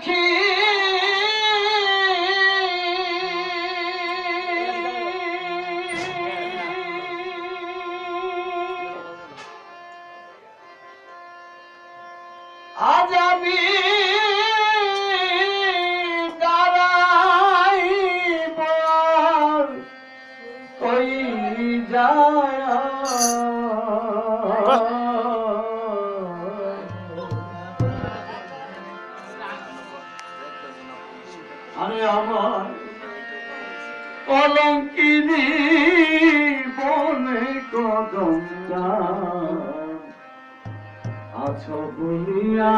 care. কদম আছো বলিয়া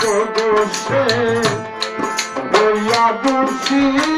দোষে বইয়া দোষী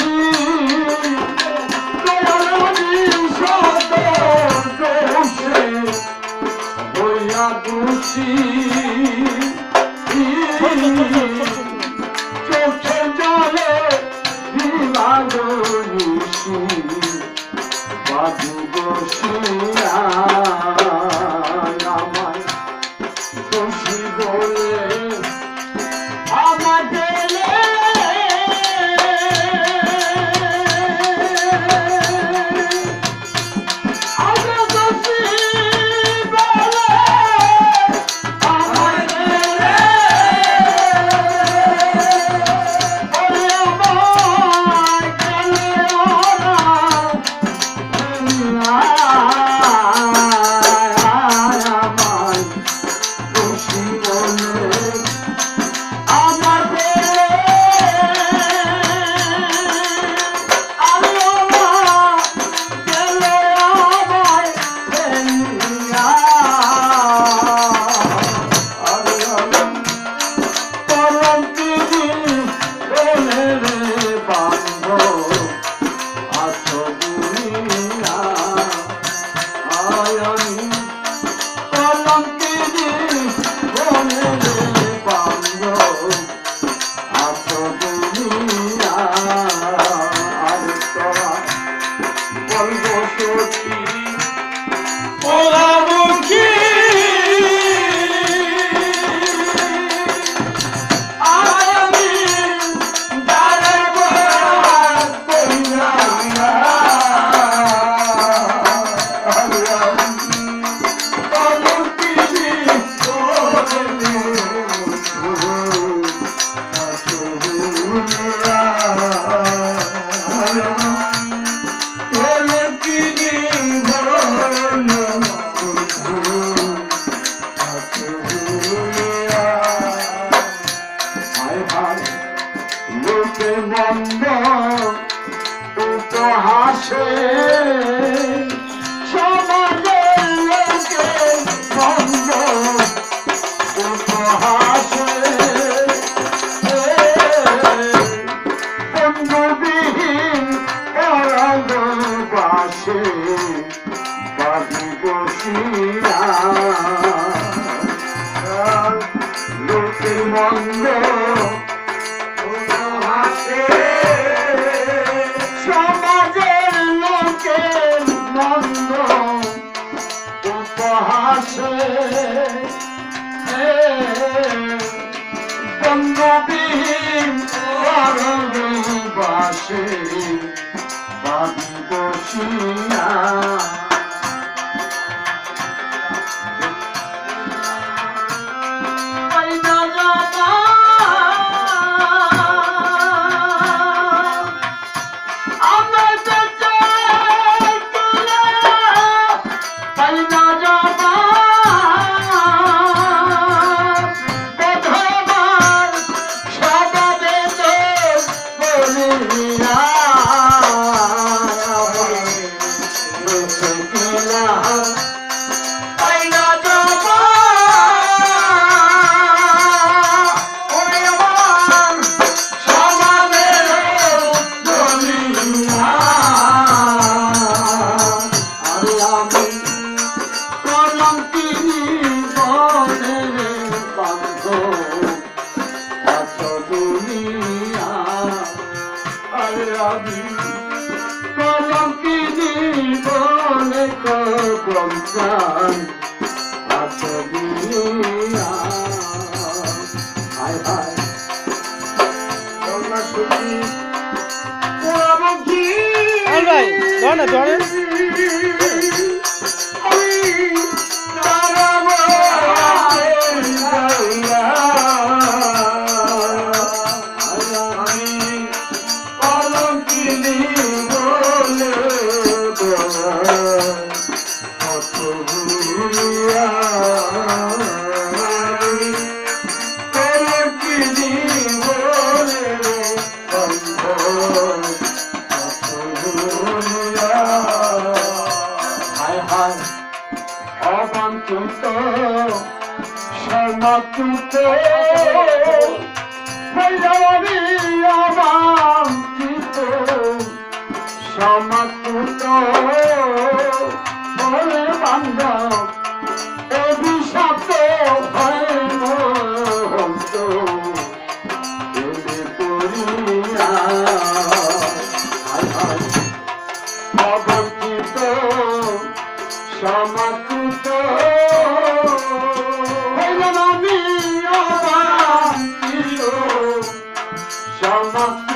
মন্দ দুটো হাসে। নবীন বাসে বাবি বসিয়া natural না তুতে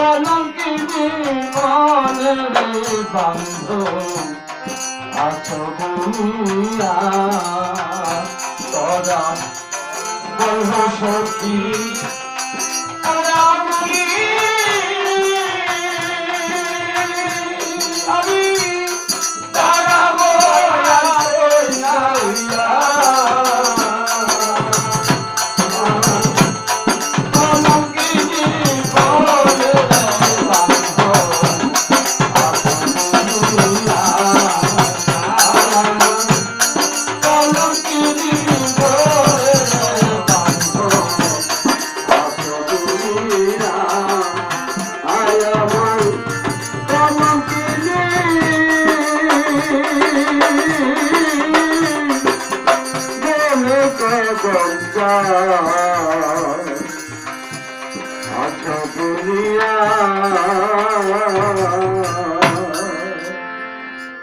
কলঙ্কিনী মনের বন্ধু আছো বুনিয়া